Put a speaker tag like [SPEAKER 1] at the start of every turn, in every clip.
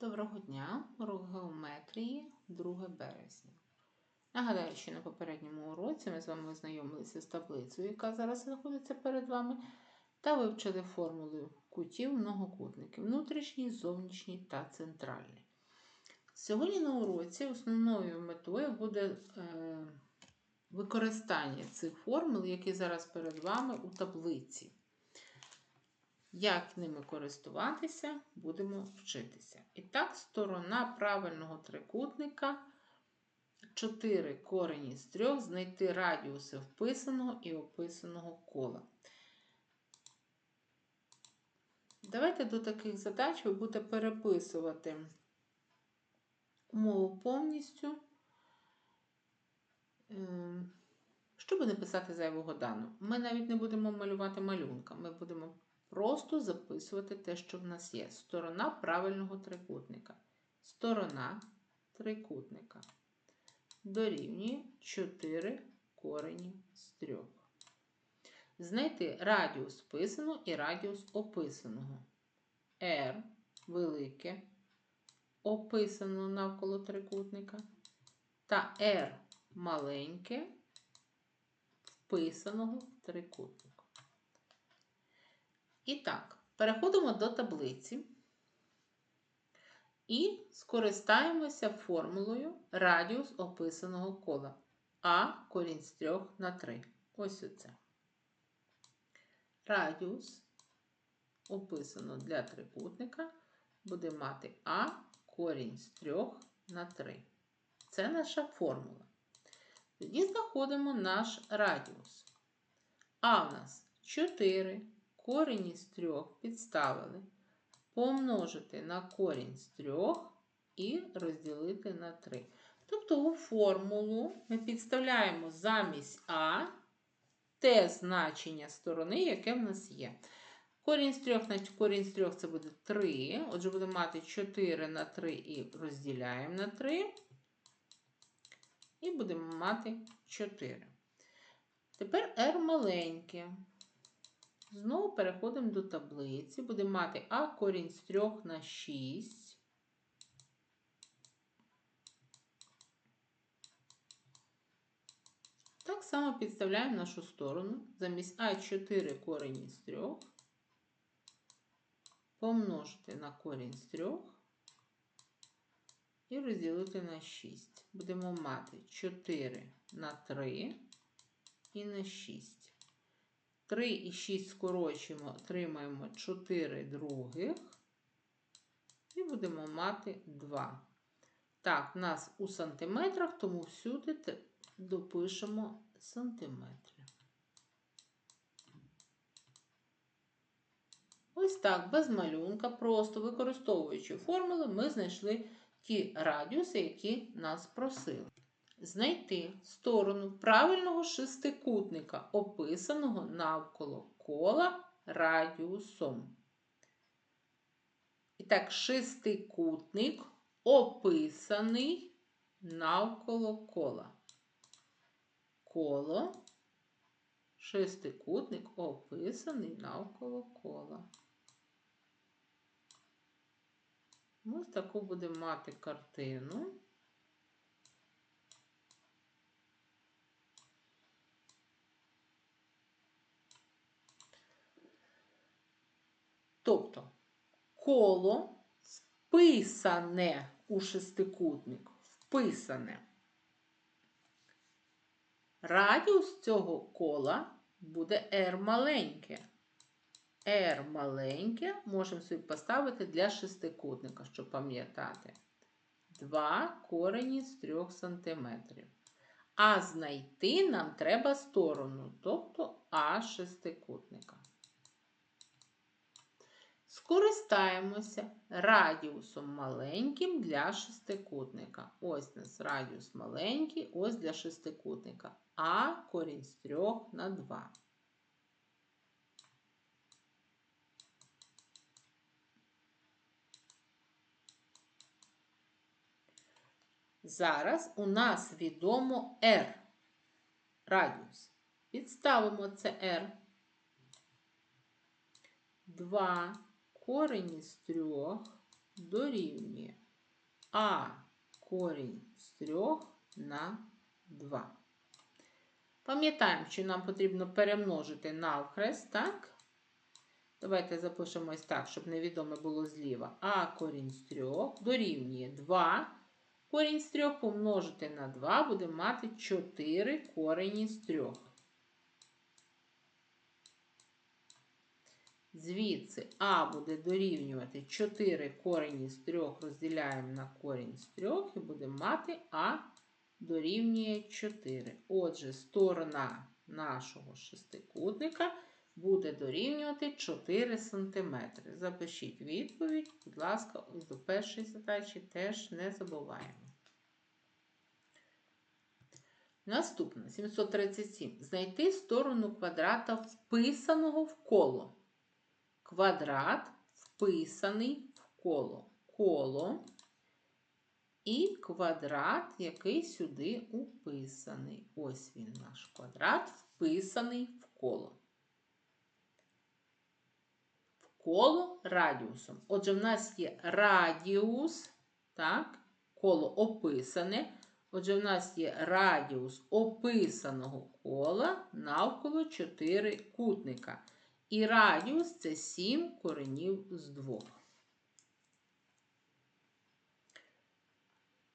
[SPEAKER 1] Доброго дня! Урок геометрії 2 березня. Нагадаю, що на попередньому уроці ми з вами ознайомилися з таблицею, яка зараз знаходиться перед вами, та вивчили формули кутів многокутників внутрішній, зовнішній та центральний. Сьогодні на уроці основною метою буде е, використання цих формул, які зараз перед вами у таблиці. Як ними користуватися, будемо вчитися. І так, сторона правильного трикутника 4 корені з 3 знайти радіуси вписаного і описаного кола. Давайте до таких задач ви будете переписувати умову повністю, ем, щоб не писати зайвого дану. Ми навіть не будемо малювати малюнка, ми будемо просто записувати те, що в нас є. Сторона правильного трикутника. Сторона трикутника. Дорівнює 4 корені з 3. Знайти радіус писаного і радіус описаного. R велике, описано навколо трикутника. Та R маленьке, вписаного в трикутник. І так, переходимо до таблиці і скористаємося формулою радіус описаного кола. А корінь з 3 на 3. Ось оце. Радіус описано для трикутника буде мати А корінь з 3 на 3. Це наша формула. Тоді знаходимо наш радіус. А в нас 4 корінь із трьох підставили, помножити на корінь з трьох і розділити на 3. Тобто у формулу ми підставляємо замість А те значення сторони, яке в нас є. Корінь з 3 на корінь з 3 це буде 3. Отже, будемо мати 4 на 3 і розділяємо на 3. І будемо мати 4. Тепер R маленьке. Знову переходимо до таблиці. Будемо мати А корінь з 3 на 6. Так само підставляємо нашу сторону. Замість А4 корінь з 3. Помножити на корінь з 3 і розділити на 6. Будемо мати 4 на 3 і на 6. 3 і 6 скорочуємо, отримаємо 4 других. І будемо мати 2. Так, в нас у сантиметрах, тому всюди допишемо сантиметри. Ось так, без малюнка, просто використовуючи формули, ми знайшли ті радіуси, які нас просили знайти сторону правильного шестикутника, описаного навколо кола радіусом. І так, шестикутник описаний навколо кола. Коло, шестикутник описаний навколо кола. Ось таку будемо мати картину. Тобто коло вписане у шестикутник, вписане. Радіус цього кола буде R маленьке. R маленьке можемо собі поставити для шестикутника, щоб пам'ятати. 2 корені з 3 см. А знайти нам треба сторону, тобто А шестикутника. Скористаємося радіусом маленьким для шестикутника. Ось у нас радіус маленький, ось для шестикутника. А корінь з 3 на 2. Зараз у нас відомо R. Радіус. Підставимо це R. 2 корень із трьох дорівнює а корінь з 3 на 2. Пам'ятаємо, що нам потрібно перемножити навхрест, так? Давайте запишемо ось так, щоб невідоме було зліва. А корінь з 3 дорівнює 2. Корінь з 3 помножити на 2 будемо мати 4 корені з 3. Звідси А буде дорівнювати 4 корені з 3 розділяємо на корінь з 3 і будемо мати А дорівнює 4. Отже, сторона нашого шестикутника буде дорівнювати 4 см. Запишіть відповідь, будь ласка, до першої задачі теж не забуваємо. Наступне 737. Знайти сторону квадрата вписаного в коло. Квадрат вписаний в коло. Коло і квадрат, який сюди уписаний. Ось він наш квадрат, вписаний в коло. В коло радіусом. Отже, в нас є радіус, так, коло описане. Отже, в нас є радіус описаного кола навколо 4 кутника. І радіус це 7 коренів з 2.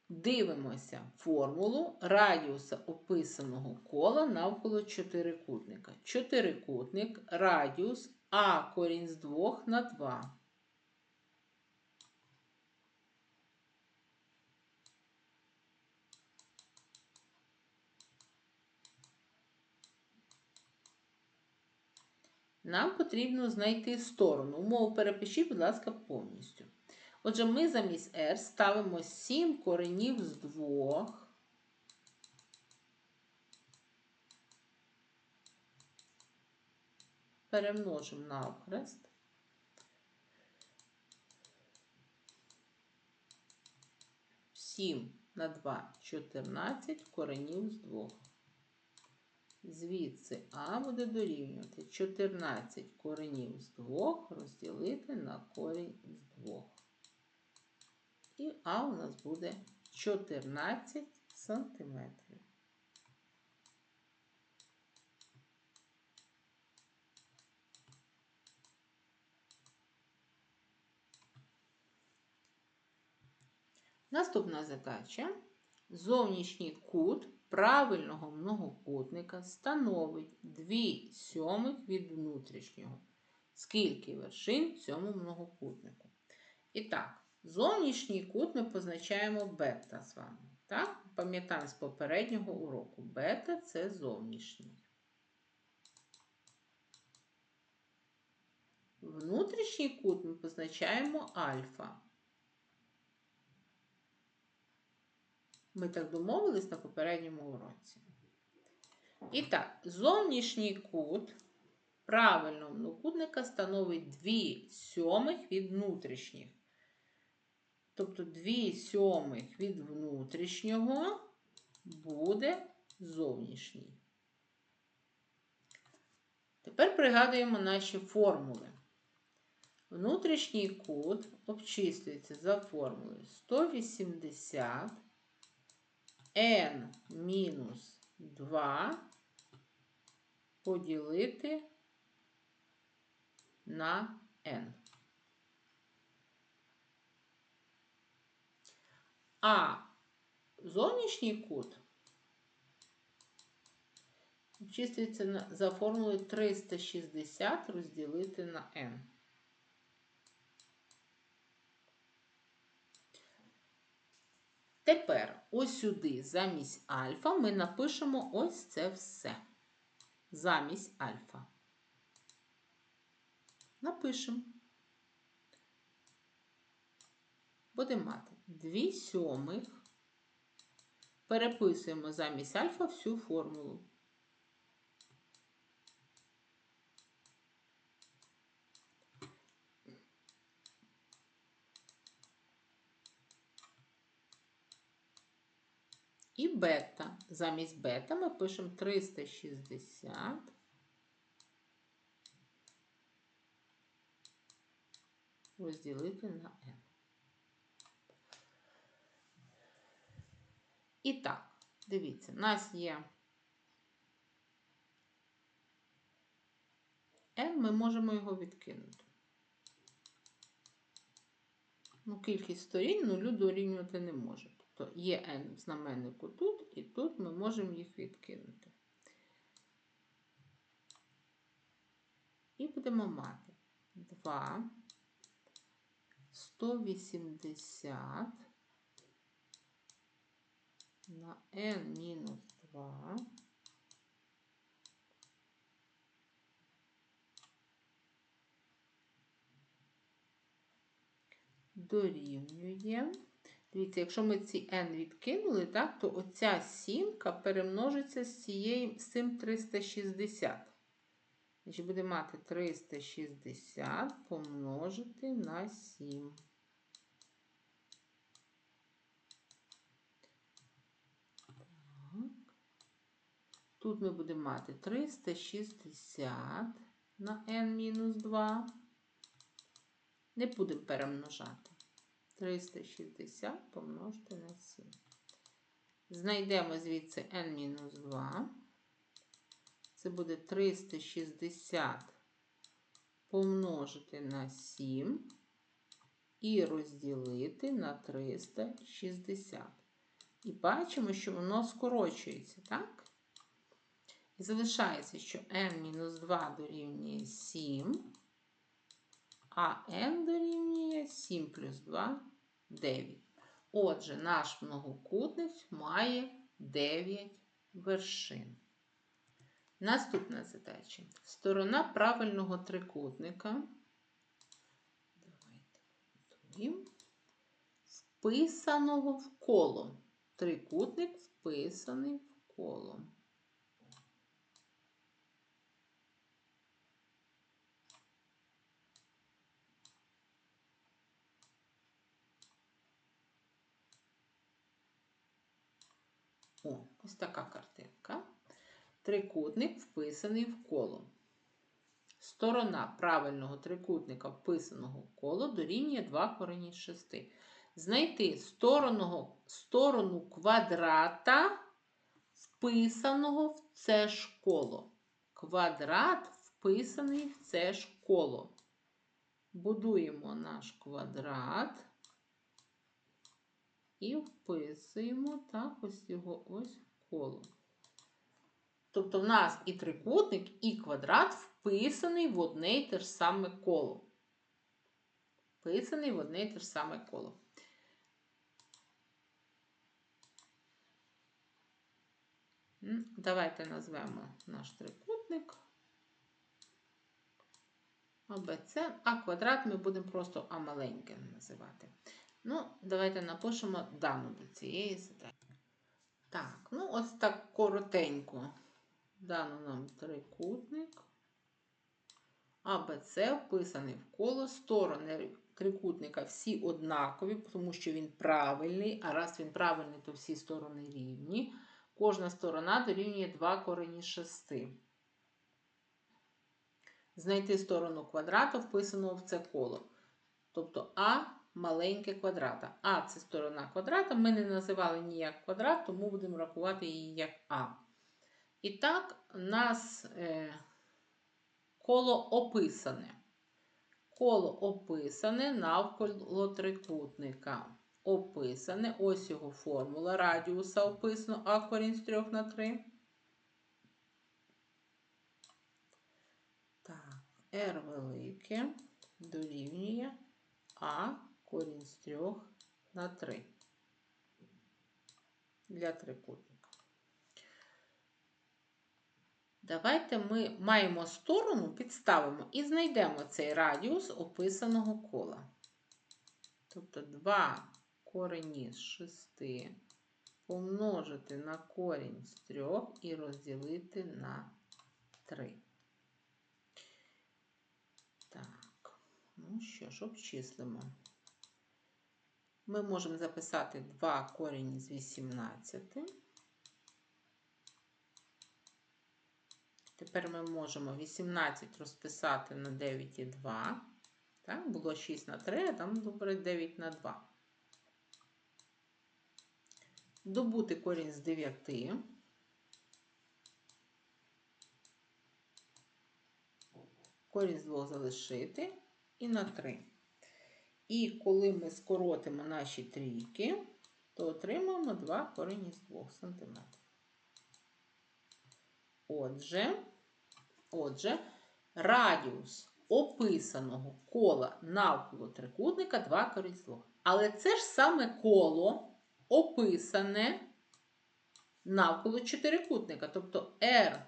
[SPEAKER 1] Дивимося формулу радіуса описаного кола навколо чотирикутника. Чотирикутник, радіус А корінь з 2 на 2. Нам потрібно знайти сторону. Умову перепишіть, будь ласка, повністю. Отже, ми замість R ставимо 7 коренів з 2. Перемножимо на охрест. Сім на 2 – 14 коренів з 2. Звідси А буде дорівнювати 14 коренів з 2 розділити на корінь з 2. І А у нас буде 14 сантиметрів. Наступна задача. Зовнішній кут правильного многокутника становить 2 сьомих від внутрішнього. Скільки вершин в цьому многокутнику? І так, зовнішній кут ми позначаємо бета з вами. Так? Пам'ятаємо з попереднього уроку. Бета це зовнішній. Внутрішній кут ми позначаємо альфа. Ми так домовились на попередньому уроці. І так, зовнішній кут правильного многокутника становить 2 сьомих від внутрішніх. Тобто 2 сьомих від внутрішнього буде зовнішній. Тепер пригадуємо наші формули. Внутрішній кут обчислюється за формулою 180 n мінус 2 поділити на n. А зовнішній кут обчислюється за формулою 360 розділити на n. Тепер ось сюди замість альфа ми напишемо ось це все. Замість альфа. Напишемо. Будемо мати 2 сьомих. Переписуємо замість альфа всю формулу. бета. Замість бета ми пишемо 360 розділити на n. І так, дивіться, у нас є n, ми можемо його відкинути. Ну, Кількість сторін нулю дорівнювати не може. Тобто є n знаменнику тут, і тут ми можемо їх відкинути. І будемо мати 2, 180 на n мінус 2 дорівнює. Дивіться, якщо ми ці n відкинули, так, то оця сімка перемножиться з, цією, з цим 360. Значить, буде мати 360 помножити на 7. Тут ми будемо мати 360 на n-2. Не будемо перемножати. 360 помножити на 7. Знайдемо звідси n-2. Це буде 360 помножити на 7 і розділити на 360. І бачимо, що воно скорочується, так? І залишається, що n-2 дорівнює 7, а n дорівнює 7 плюс 2 9. Отже, наш многокутник має 9 вершин. Наступна задача. Сторона правильного трикутника. Давайте готуємо. Вписаного в коло. Трикутник вписаний в коло. О, ось така картинка. Трикутник вписаний в коло. Сторона правильного трикутника вписаного в коло дорівнює 2 корені з 6. Знайти сторону, сторону квадрата, вписаного в це ж коло. Квадрат вписаний в це ж коло. Будуємо наш квадрат і вписуємо так ось його ось коло. Тобто в нас і трикутник, і квадрат вписаний в одне й те ж саме коло. Вписаний в одне й те ж саме коло. Давайте назвемо наш трикутник АБЦ, а квадрат ми будемо просто А маленьке називати. Ну, давайте напишемо дану до цієї задачі. Так, ну ось так коротенько. Дано нам трикутник. АБЦ вписаний в коло. Сторони трикутника всі однакові, тому що він правильний, а раз він правильний, то всі сторони рівні. Кожна сторона дорівнює 2 корені 6. Знайти сторону квадрата, вписаного в це коло. Тобто А маленьке квадрата. А це сторона квадрата. Ми не називали ніяк квадрат, тому будемо рахувати її як А. І так, у нас е, коло описане. Коло описане навколо трикутника. Описане, ось його формула радіуса описано А корінь з 3 на 3. Так, R велике дорівнює А корінь з 3 на 3 для трикутника. Давайте ми маємо сторону, підставимо і знайдемо цей радіус описаного кола. Тобто 2 корені з 6 помножити на корінь з 3 і розділити на 3. Так, ну що ж, обчислимо. Ми можемо записати 2 корінь з 18. Тепер ми можемо 18 розписати на 9,2. Так, було 6 на 3, а там добре 9 на 2. добути корінь з 9. Корінь з 2 залишити і на 3. І коли ми скоротимо наші трійки, то отримаємо 2 корені з 2 см. Отже, отже, радіус описаного кола навколо трикутника 2 корінь з 2. Але це ж саме коло описане навколо чотирикутника. Тобто R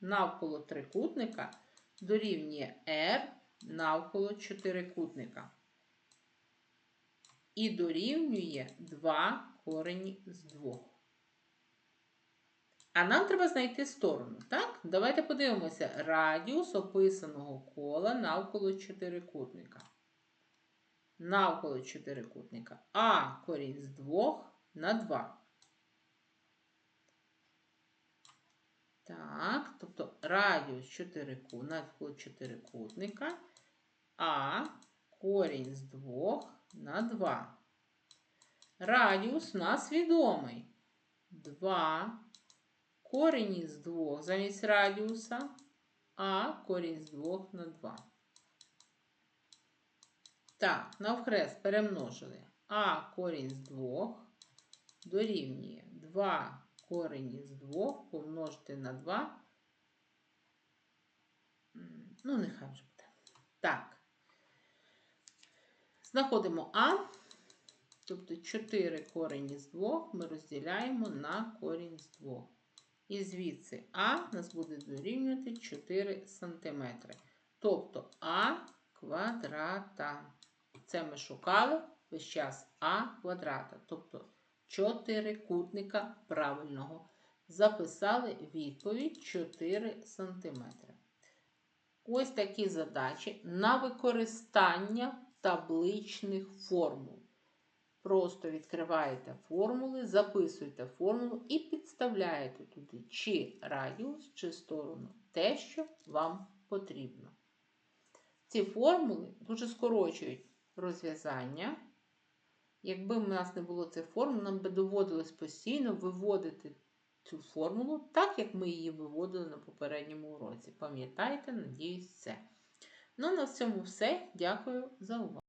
[SPEAKER 1] навколо трикутника дорівнює R навколо чотирикутника. І дорівнює 2 корені з 2. А нам треба знайти сторону. Так? Давайте подивимося радіус описаного кола навколо чотирикутника. Навколо чотирикутника. А корінь з 2 на 2. Так, тобто радіус 4 навколо чотирикутника, а корінь з 2 на 2. Радіус у нас відомий. 2 корінь із 2 замість радіуса, а корінь з 2 на 2. Так, навхрест перемножили. А корінь з 2 дорівнює 2 корінь із 2 помножити на 2. Ну, нехай вже буде. Так. Знаходимо А. Тобто 4 корінь із 2 ми розділяємо на корінь з 2. І звідси А нас буде дорівнювати 4 см. Тобто А квадрата. Це ми шукали весь час А квадрата. Тобто чотирикутника правильного. Записали відповідь 4 см. Ось такі задачі на використання табличних формул. Просто відкриваєте формули, записуєте формулу і підставляєте туди чи радіус, чи сторону. Те, що вам потрібно. Ці формули дуже скорочують розв'язання. Якби в нас не було цих формул, нам би доводилось постійно виводити цю формулу, так як ми її виводили на попередньому уроці. Пам'ятайте, надіюсь, це. Ну, на цьому все. Дякую за увагу.